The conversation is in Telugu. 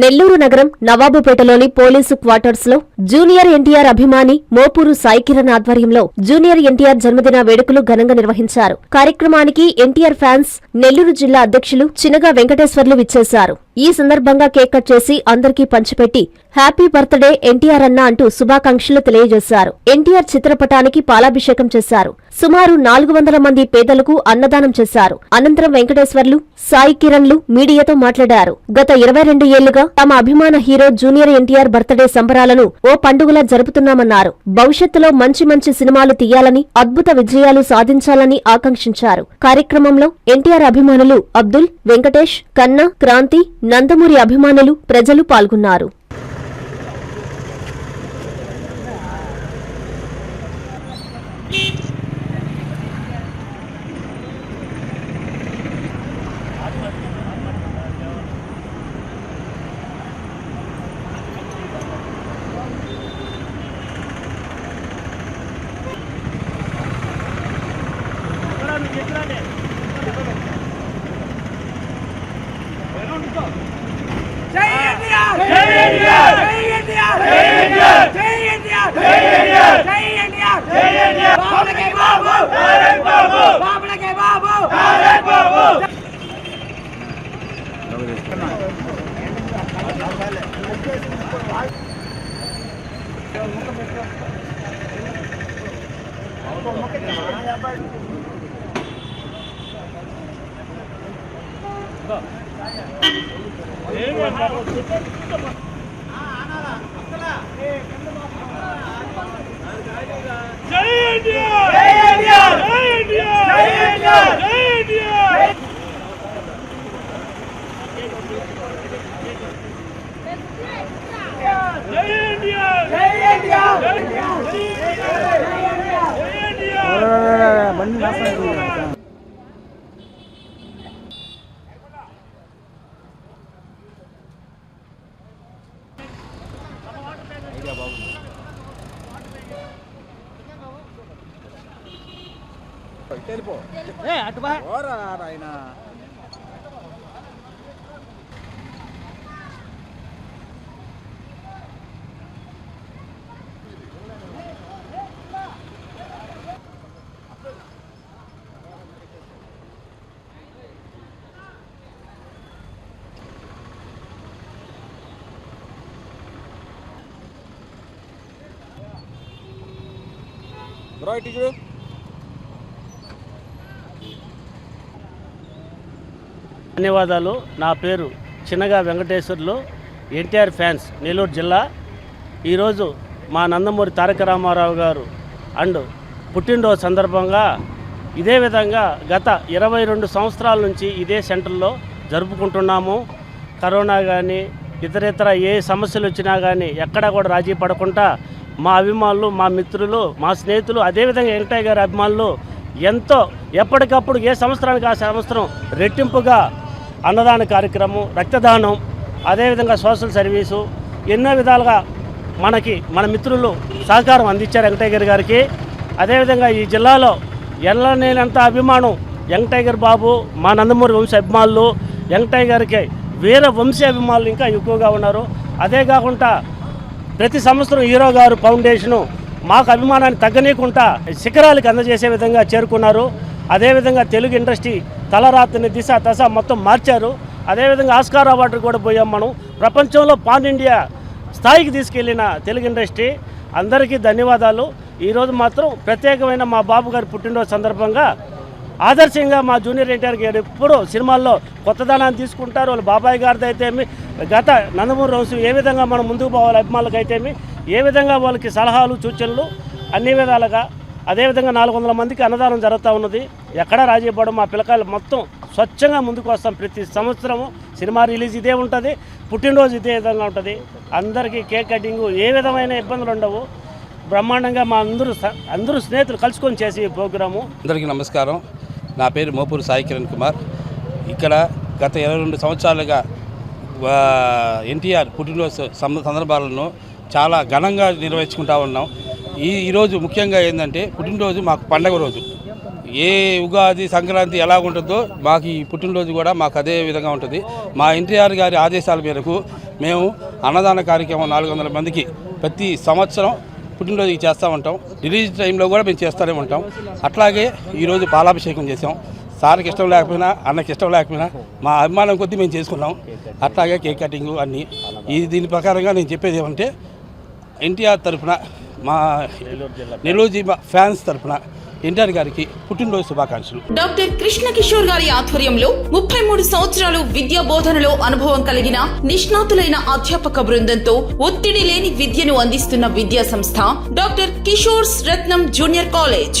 నెల్లూరు నగరం నవాబుపేటలోని పోలీసు క్వార్టర్స్లో జూనియర్ ఎన్టీఆర్ అభిమాని మోపూరు సాయికిరణ్ ఆధ్వర్యంలో జూనియర్ ఎన్టీఆర్ జన్మదిన వేడుకలు ఘనంగా నిర్వహించారు. కార్యక్రమానికి ఎన్టీఆర్ ఫ్యాన్స్ నెల్లూరు జిల్లా అధ్యక్షులు చినగా వెంకటేశ్వర్లు విచ్చేశారు. ఈ సందర్భంగా కేక్ కట్ చేసి అందరికీ పంచిపెట్టి హ్యాపీ బర్త్డే ఎన్టీఆర్ అన్న అంటూ శుభాకాంక్షలు తెలియజేశారు. ఎన్టీఆర్ చిత్రపటానికి పాలాభిషేకం చేశారు. సుమారు నాలుగు వందల మంది పేదలకు అన్నదానం చేశారు. అనంతరం వెంకటేశ్వర్లు సాయి కిరణ్లు మీడియాతో మాట్లాడారు. గత ఇరవై రెండు ఏళ్ళుగా తమ అభిమాన హీరో జూనియర్ ఎన్టీఆర్ బర్త్డే సంబరాలను ఓ పండుగలా జరుపుతున్నామన్నారు. భవిష్యత్తులో మంచి మంచి సినిమాలు తీయాలని అద్భుత విజయాలు సాధించాలని ఆకాంక్షించారు. కార్యక్రమంలో ఎన్టీఆర్ అభిమానులు అబ్దుల్ వెంకటేష్ కన్నా క్రాంతి నందమూరి అభిమానులు ప్రజలు పాల్గొన్నారు. జై ఎన్టీఆర్ జై ఎన్టీఆర్ జై ఎన్టీఆర్ జై ఎన్టీఆర్ జై ఎన్టీఆర్ జై ఎన్టీఆర్ జై ఎన్టీఆర్ జై ఎన్టీఆర్ జై తెలిపో అటు బాగా రాయనా బ్రో ఇటు చూడు ధన్యవాదాలు. నా పేరు చిన్నగా వెంకటేశ్వర్లు ఎన్టీఆర్ ఫ్యాన్స్ నెల్లూరు జిల్లా. ఈరోజు మా నందమూరి తారక రామారావు గారు అండ్ పుట్టినరోజు సందర్భంగా ఇదే విధంగా గత ఇరవై రెండు సంవత్సరాల నుంచి ఇదే సెంటర్లో జరుపుకుంటున్నాము. కరోనా కానీ ఇతరేతర ఏ సమస్యలు వచ్చినా కానీ ఎక్కడా కూడా రాజీ పడకుండా మా అభిమానులు మా మిత్రులు మా స్నేహితులు అదేవిధంగా వెంకటయ్య గారి అభిమానులు ఎంతో ఎప్పటికప్పుడు ఏ సంవత్సరానికి ఆ సంవత్సరం రెట్టింపుగా అన్నదాన కార్యక్రమం రక్తదానం అదేవిధంగా సోషల్ సర్వీసు ఎన్నో విధాలుగా మనకి మన మిత్రులు సహకారం అందించారు వెంకటయ్య గారి గారికి. అదేవిధంగా ఈ జిల్లాలో ఎల్లనేనంత అభిమానం వెంకటయ్య బాబు మా నందమూరి వంశ అభిమానులు వెంకటయ్య గారికి వీర వంశీ అభిమానులు ఇంకా ఎక్కువగా ఉన్నారు. అదే కాకుండా ప్రతి సంవత్సరం హీరో గారు ఫౌండేషను మాకు అభిమానాన్ని తగ్గనీయకుండా శిఖరాలకు అందజేసే విధంగా చేరుకున్నారు. అదేవిధంగా తెలుగు ఇండస్ట్రీ తలరాత్రిని దిశ దశ మొత్తం మార్చారు. అదేవిధంగా ఆస్కార్ అవార్డు కూడా పోయాం మనం. ప్రపంచంలో పాన్ ఇండియా స్థాయికి తీసుకెళ్ళిన తెలుగు ఇండస్ట్రీ. అందరికీ ధన్యవాదాలు. ఈరోజు మాత్రం ప్రత్యేకమైన మా బాబు గారి పుట్టినరోజు సందర్భంగా ఆదర్శంగా మా జూనియర్ ఎన్టీఆర్ గారు ఎప్పుడూ సినిమాల్లో కొత్తదనాన్ని తీసుకుంటారు. వాళ్ళు బాబాయ్ గారిది అయితే గత నందమూరి వంశం ఏ విధంగా మనం ముందుకు పోవాలి అభిమానులకు అయితేమి ఏ విధంగా వాళ్ళకి సలహాలు సూచనలు అన్ని విధాలుగా అదేవిధంగా నాలుగు వందల మందికి అన్నదానం జరుగుతూ ఉన్నది. ఎక్కడా రాజీ పడడం మా పిల్లకాయలు మొత్తం స్వచ్ఛంగా ముందుకు వస్తాం. ప్రతి సంవత్సరము సినిమా రిలీజ్ ఇదే ఉంటుంది పుట్టినరోజు ఇదే విధంగా ఉంటుంది. అందరికీ కేక్ కటింగ్ ఏ విధమైన ఇబ్బందులు ఉండవు. బ్రహ్మాండంగా మా అందరూ అందరూ స్నేహితులు కలుసుకొని చేసే ఈ ప్రోగ్రాము. అందరికీ నమస్కారం. నా పేరు మోపూరు సాయి కిరణ్ కుమార్. ఇక్కడ గత ఇరవై రెండు సంవత్సరాలుగా ఎన్టీఆర్ పుట్టినరోజు సందర్భాలను చాలా ఘనంగా నిర్వహించుకుంటా ఉన్నాం. ఈ ఈరోజు ముఖ్యంగా ఏంటంటే పుట్టినరోజు మాకు పండగ రోజు. ఏ ఉగాది సంక్రాంతి ఎలా ఉంటుందో మాకు ఈ పుట్టినరోజు కూడా మాకు అదే విధంగా ఉంటుంది. మా ఎన్టీఆర్ గారి ఆదేశాల మేరకు మేము అన్నదాన కార్యక్రమం నాలుగు వందల మందికి ప్రతి సంవత్సరం పుట్టినరోజుకి చేస్తూ ఉంటాం. రిలీజ్ టైంలో కూడా మేము చేస్తూనే ఉంటాం. అట్లాగే ఈరోజు పాలాభిషేకం చేసాం సార్కి ఇష్టం లేకపోయినా అన్నకి ఇష్టం లేకపోయినా మా అభిమానం కొద్దీ మేము చేసుకున్నాం. అట్లాగే కేక్ కటింగ్ అన్నీ. ఇది దీని ప్రకారంగా నేను చెప్పేది ఏమంటే ఎన్టీఆర్ తరఫున మా నెల్లూరు జిల్లా ఫ్యాన్స్ తరఫున ఎన్టీఆర్ గారికి పుట్టినరోజు శుభాకాంక్షలు. డాక్టర్ కృష్ణ కిషోర్ గారి ఆధ్వర్యంలో ముప్పై మూడు సంవత్సరాలు విద్యా బోధనలో అనుభవం కలిగిన నిష్ణాతులైన అధ్యాపక బృందంతో ఒత్తిడి లేని విద్యను అందిస్తున్న విద్యా సంస్థ doctor Kishore's Ratnam junior college.